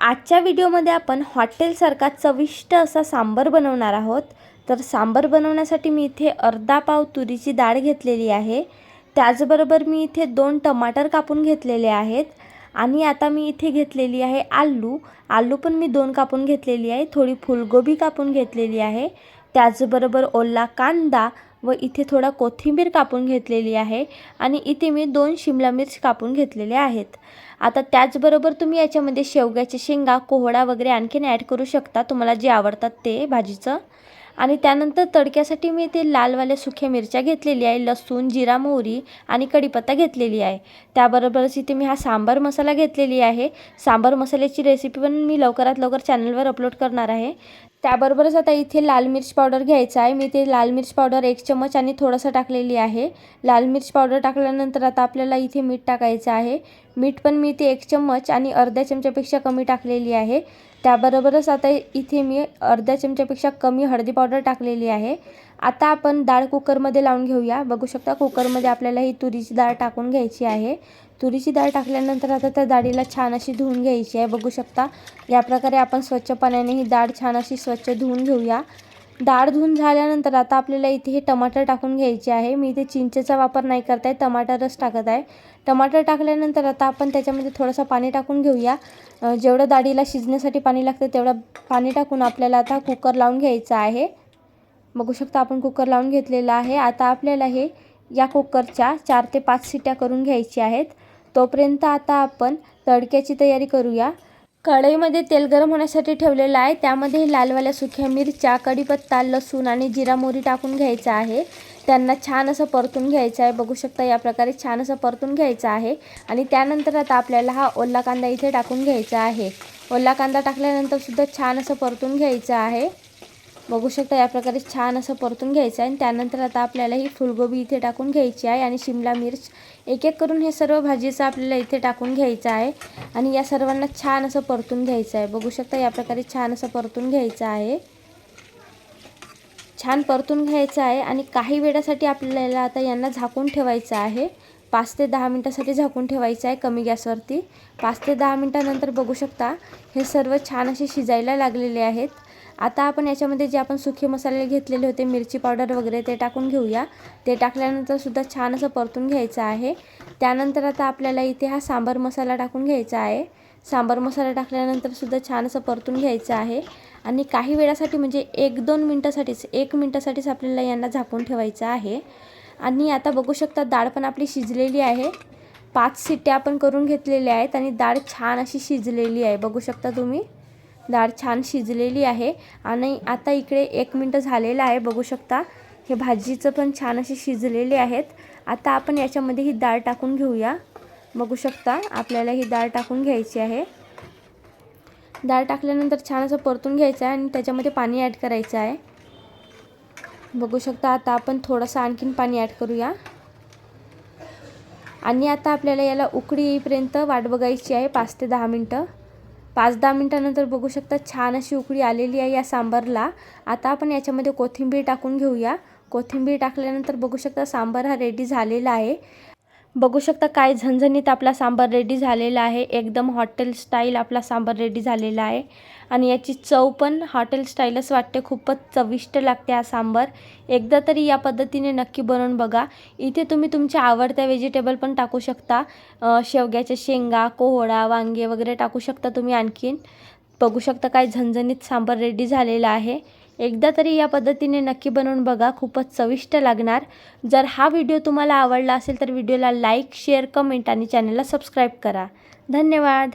आजच्या व्हिडिओमध्ये आपण हॉटेलसारखा चविष्ट असा सांबर बनवणार आहोत. तर सांबर बनवण्यासाठी मी इथे अर्धा पाव तुरीची डाळ घेतलेली आहे. त्याचबरोबर मी इथे दोन टमाटर कापून घेतलेले आहेत. आणि आता मी इथे घेतलेली आहे आलू. आलू पण मी दोन कापून घेतलेली आहे. थोडी फुलगोबी कापून घेतलेली आहे. त्याचबरोबर ओला कांदा व इथे थोडा कोथिंबीर कापून घेतलेली आहे आणि इथे मी दोन शिमला मिर्च कापून घेतलेले आहेत. आता त्याचबरोबर तुम्ही याच्यामध्ये शेवग्याचे शेंगा कोहळा वगैरे आणखीन ॲड करू शकता. तुम्हाला जे आवडतात ते भाजीचं. आणि त्यानंतर तडक्यासाठी मी इथे लालवाल्या सुक्या मिरच्या घेतलेली आहे लसूण जिरा मोहरी आणि कढीपत्ता घेतलेली आहे. त्याबरोबरच इथे मी हा सांबार मसाला घेतलेली आहे. सांबार मसाल्याची रेसिपी पण मी लवकरात लवकर चॅनलवर अपलोड करणार आहे. त्याबरोबरच आता इथे लाल मिर्च पावडर घ्यायचा आहे. मी इथे लाल मिर्च पावडर एक चमच आणि थोडंसं टाकलेली आहे. लाल मिर्च पावडर टाकल्यानंतर आता आपल्याला इथे मीठ टाकायचं आहे. मीठ पण मी इथे एक चम्मच आणि अर्ध्या चमच्यापेक्षा कमी टाकलेली आहे. त्याबरोबरच आता इथे मी अर्ध्या चमच्यापेक्षा कमी हळदी पावडर टाकलेली आहे. आता आपण डाळ कुकरमध्ये लावून घेऊया. बघू शकता कुकरमध्ये आपल्याला ही तुरीची डाळ टाकून घ्यायची आहे. तुरीची डाळ टाकल्यानंतर आता त्या डाळीला छान अशी धुवून घ्यायची आहे. बघू शकता या प्रकारे आपण स्वच्छ पाण्याने ही डाळ छान अशी स्वच्छ धुवून घेऊया. डाळ धुवून झाल्यानंतर आता आपल्याला इथे हे टमाटर टाकून घ्यायचे आहे. मी इथे चिंचेचा वापर नाही करत आहे टमाटरच टाकत आहे. टमाटर टाकल्यानंतर आता आपण त्याच्यामध्ये थोडंसं पाणी टाकून घेऊया. जेवढं डाळीला शिजण्यासाठी पाणी लागतं तेवढं पाणी टाकून आपल्याला आता कुकर लावून घ्यायचं आहे. बघू शकता आपण कुकर लावून घेतलेलं आहे. आता आपल्याला हे या कुकरच्या चार ते पाच सिट्या करून घ्यायची आहेत. तोपर्यंत आता आपण तडक्याची तयारी करूया. कढईमध्ये तेल गरम होण्यासाठी ठेवलेलं आहे. त्यामध्ये लालवाल्या सुक्या मिरच्या कढीपत्ता लसूण आणि जिरा मोहरी टाकून घ्यायचा आहे. त्यांना छान असं परतून घ्यायचं आहे. बघू शकता या प्रकारे छान असं परतून घ्यायचं आहे. आणि त्यानंतर आता आपल्याला हा ओला कांदा इथे टाकून घ्यायचा आहे. ओला कांदा टाकल्यानंतर सुद्धा छान असं परतून घ्यायचं आहे. बघू शकता या प्रकारे छान असं परतून घ्यायचं आहे. आणि त्यानंतर आता आपल्याला ही फुलगोबी इथे टाकून घ्यायची आहे आणि शिमला मिर्च एक एक करून हे सर्व भाजीचं आपल्याला इथे टाकून घ्यायचं आहे. आणि या सर्वांना छान असं परतून घ्यायचं आहे. बघू शकता या प्रकारे छान असं परतून घ्यायचं आहे. छान परतून घ्यायचं आहे आणि काही वेळासाठी आपल्याला आता यांना झाकून ठेवायचं आहे. पाच ते दहा मिनटासाठी झाकून ठेवायचं आहे कमी गॅसवरती. पाच ते दहा मिनटानंतर बघू शकता हे सर्व छान असे शिजायला लागलेले आहेत. आता आपण याच्यामध्ये जे आपण सुखे मसाले घेतलेले होते मिरची पावडर वगैरे ते टाकून घेऊया. ते टाकल्यानंतर सुद्धा छान असं परतून घ्यायचं आहे. त्यानंतर आता आपल्याला इथे हा सांबार मसाला टाकून घ्यायचा आहे. सांबार मसाला टाकल्यानंतर सुद्धा छान असं परतून घ्यायचं आहे. आणि काही वेळासाठी म्हणजे एक दोन मिनटासाठीच एक मिनटासाठीच आपल्याला यांना झाकून ठेवायचं आहे. आणि आता बघू शकता डाळ पण आपली शिजलेली आहे. पाच सिट्ट्या आपण करून घेतलेल्या आहेत आणि डाळ छान अशी शिजलेली आहे. बघू शकता तुम्ही. डाळ छान शिजलेली आहे. आणि आता इकडे एक मिनटं झालेलं आहे बघू शकता. हे भाजीचं पण छान असे शिजलेले आहेत. आता आपण याच्यामध्ये ही डाळ टाकून घेऊया. बघू शकता आपल्याला ही डाळ टाकून घ्यायची आहे. डाळ टाकल्यानंतर छान असं परतून घ्यायचं आहे आणि त्याच्यामध्ये पाणी ॲड करायचं आहे. बघू शकता आता आपण थोडंसं आणखीन पाणी ॲड करूया. आणि आता आपल्याला याला उकडी येईपर्यंत वाट बघायची आहे पाच ते दहा मिनटं. पाच दहा मिनटानंतर बघू शकता छान अशी उकळी आलेली आहे या सांबारला. आता आपण याच्यामध्ये कोथिंबीर टाकून घेऊया. कोथिंबीर टाकल्यानंतर बघू शकता सांबार हा रेडी झालेला आहे. बघू शकता काय झणझणीत आपला सांबार रेडी झालेला आहे. एकदम हॉटेल स्टाईल आपला सांबार रेडी झालेला आहे. आणि याची चव पण हॉटेल स्टाईलच वाटते. खूपच चविष्ट लागते हा सांबार. एकदा तरी या पद्धतीने नक्की बनवून बघा. इथे तुम्ही तुमच्या आवडत्या व्हेजिटेबल पण टाकू शकता. शेवग्याच्या शेंगा कोहळा वांगे वगैरे टाकू शकता तुम्ही आणखीन. बघू शकता काय झणझणीत सांबार रेडी झालेला आहे. एकदा तरी या पद्धतीने नक्की बनवून बघा खूपच चविष्ट लागणार. जर हा व्हिडिओ तुम्हाला आवडला असेल तर व्हिडिओला लाईक शेअर कमेंट आणि चॅनलला सबस्क्राईब करा. धन्यवाद.